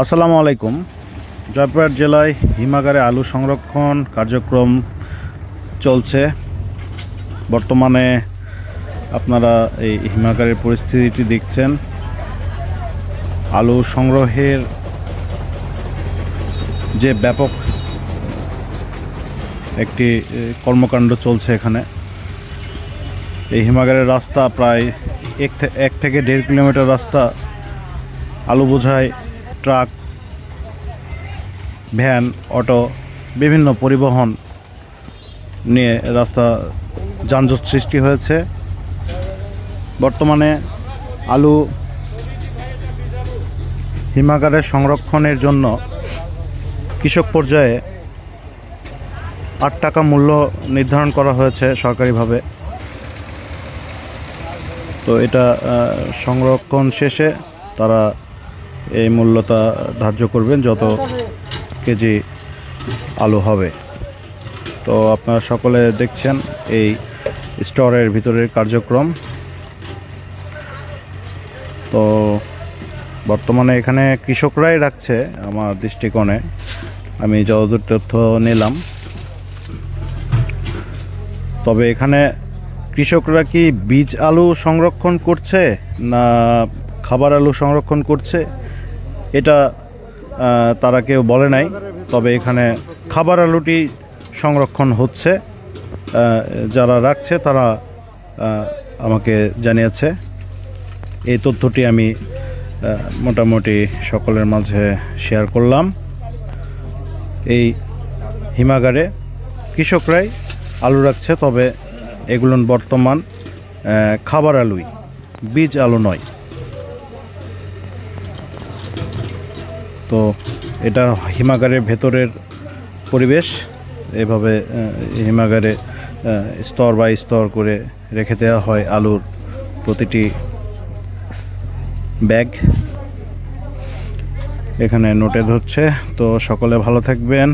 আসসালামু আলাইকুম। জয়পুরহাট জেলায় হিমাগারে আলু সংরক্ষণ কার্যক্রম চলছে। বর্তমানে আপনারা এই হিমাগারের পরিস্থিতিটি দেখছেন। আলু সংগ্রহের যে ব্যাপক একটি কর্মকাণ্ড চলছে এখানে। এই হিমাগারের রাস্তা প্রায় এক থেকে দেড় কিলোমিটার রাস্তা আলু বোঝাই ট্রাক, ভ্যান, অটো, বিভিন্ন পরিবহন নিয়ে রাস্তা যানজট সৃষ্টি হয়েছে। বর্তমানে আলু হিমাগারের সংরক্ষণের জন্য কৃষক পর্যায়ে আট টাকা মূল্য নির্ধারণ করা হয়েছে সরকারিভাবে। তো এটা সংরক্ষণ শেষে তারা এই মূল্যটা ধার্য করবেন যত কেজি আলু হবে। তো আপনারা সকলে দেখছেন এই স্টোরের ভিতরের কার্যক্রম। তো বর্তমানে এখানে কৃষকরাই রাখছে আমার দৃষ্টিকোণে। আমি যতদূর তথ্য নিলাম। তবে এখানে কৃষকরা কি বীজ আলু সংরক্ষণ করছে না খাবার আলু সংরক্ষণ করছে? এটা তারা কেউ বলে নাই, তবে এখানে খাবার আলুটি সংরক্ষণ হচ্ছে। যারা রাখছে তারা আমাকে জানিয়েছে। এই তথ্যটি আমি মোটামুটি সকলের মাঝে শেয়ার করলাম। এই হিমাগারে কৃষকরাই আলু রাখছে, তবে এগুলো বর্তমান খাবার আলুই, বীজ আলু নয়। তো এটা হিমাগারের ভেতরের পরিবেশ। এভাবে হিমাগারে স্তর বাই স্তর করে রেখে দেওয়া হয় আলুর প্রতিটি ব্যাগ। এখানে নোটে ধরছে, তো সকলে ভালো থাকবেন।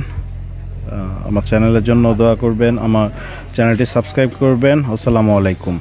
আমার চ্যানেলের জন্য দোয়া করবেন, আমার চ্যানেলটি সাবস্ক্রাইব করবেন। আসসালামু আলাইকুম।